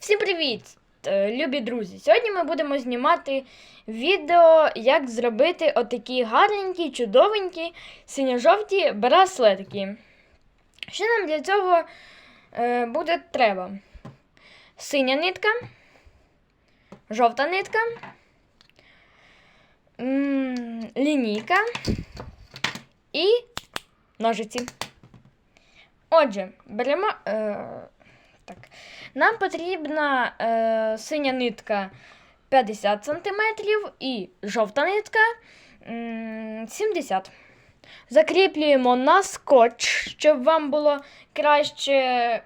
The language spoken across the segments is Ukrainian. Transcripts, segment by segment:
Всім привіт, е, любі друзі! Сьогодні ми будемо знімати відео, як зробити отакі гарненькі, чудовенькі, синьо-жовті браслетики. Що нам для цього е, буде треба? Синя нитка, жовта нитка, лінійка і ножиці. Отже, беремо. Так. Нам потрібна е, синя нитка 50 см і жовта нитка м, 70 Закріплюємо на скотч, щоб вам було краще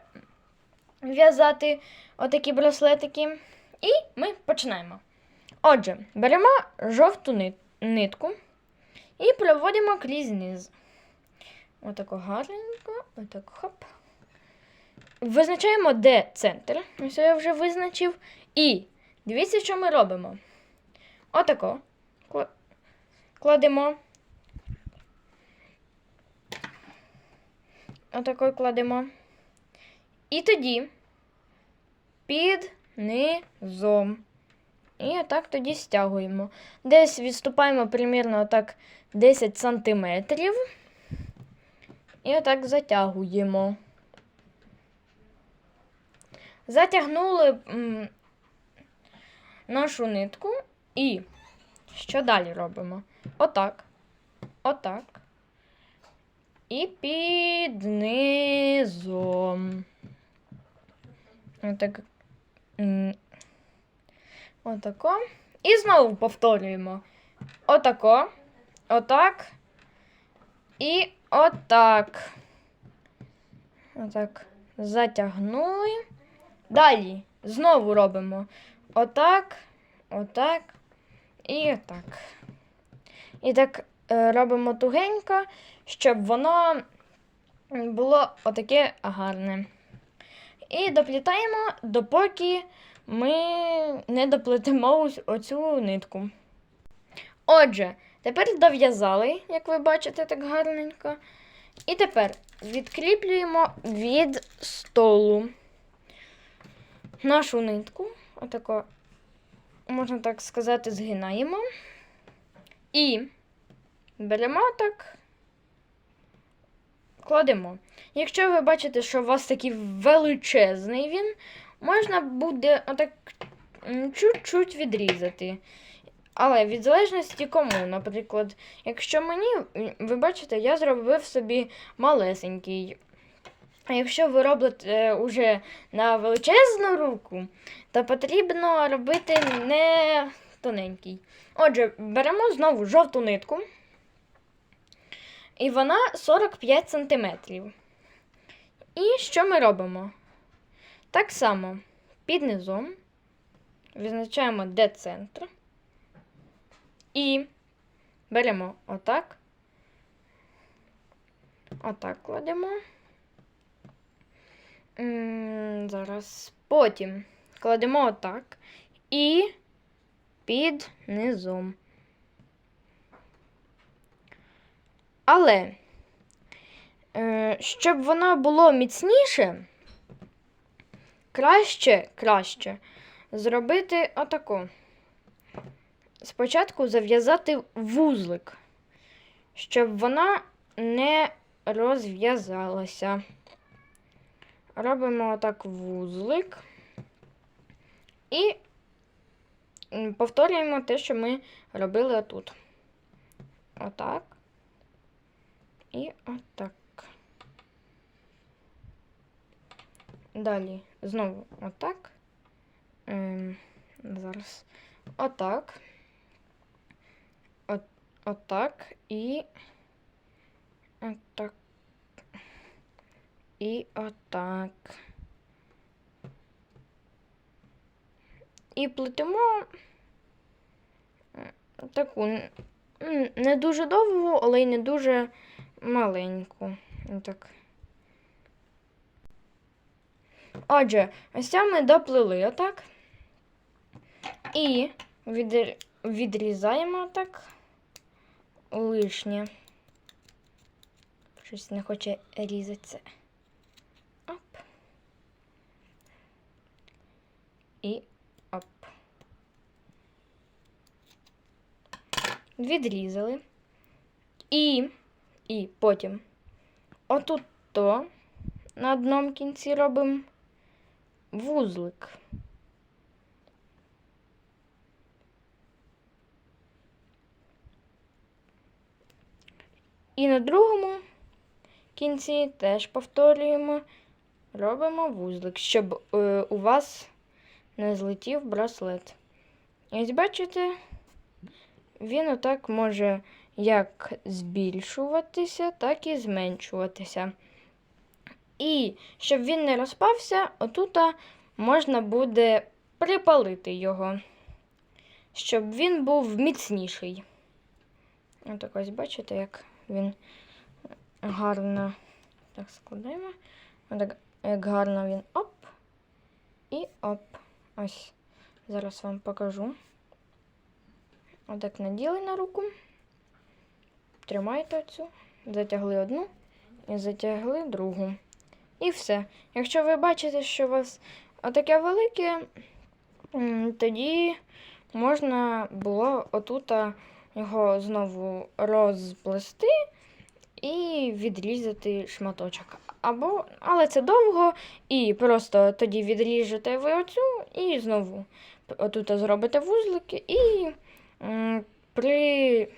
в'язати отакі браслетики. І ми починаємо. Отже, беремо жовту нитку і проводимо крізь низ. Отако гарненько, отак хоп. Визначаємо, де центр. Ось я вже визначив. І дивіться, що ми робимо. Отако. Кладемо. Отако кладемо. І тоді під низом. І отак тоді стягуємо. Десь відступаємо примірно отак 10 сантиметрів. І отак затягуємо. Затягнули м, нашу нитку і що далі робимо? Отак. Отак. І під низом. Отак. Отако. І знову повторюємо. Отако. Отак. І отак. Отак. Затягнули. Далі знову робимо отак, отак і отак. І так е, робимо тугенько, щоб воно було отаке гарне. І доплітаємо, допоки ми не доплетемо оцю нитку. Отже, тепер дов'язали, як ви бачите, так гарненько. І тепер відкріплюємо від столу нашу нитку, отако, можна так сказати, згинаємо. І беремо так, кладемо. Якщо ви бачите, що у вас такий величезний він, можна буде отак чуть-чуть відрізати. Але від залежності кому, наприклад, якщо мені, ви бачите, я зробив собі малесенький. А якщо ви робите е, уже на величезну руку, то потрібно робити не тоненький. Отже, беремо знову жовту нитку. І вона 45 см. І що ми робимо? Так само під низом визначаємо, де центр. І беремо отак. Отак кладемо. Зараз потім кладемо отак і під низом. Але, е, щоб воно було міцніше, краще, краще зробити отако. Спочатку зав'язати вузлик, щоб вона не розв'язалася. Робимо отак вузлик і повторюємо те, що ми робили отут. Отак. І отак. Далі знову отак. Ем, зараз отак. От, отак і отак. І отак. І плетемо таку не дуже довгу, але й не дуже маленьку. Отак. Отже, ось це ми доплили отак. І відрізаємо отак лишнє. Щось не хоче різатися. Оп. І оп. Відрізали. І, і потім отут то на одному кінці робимо вузлик. І на другому кінці теж повторюємо, робимо вузлик, щоб е, у вас не злетів браслет. Ось бачите, він отак може як збільшуватися, так і зменшуватися. І щоб він не розпався, отута можна буде припалити його, щоб він був міцніший. Отак ось бачите, як він гарно так складаємо. Отак, як гарно він оп і оп. Ось. Зараз вам покажу. Отак наділи на руку. Тримайте оцю, затягли одну і затягли другу. І все. Якщо ви бачите, що у вас отаке велике, тоді можна було отута його знову розплести і відрізати шматочок. Або, але це довго, і просто тоді відріжете ви оцю і знову отут зробите вузлики і при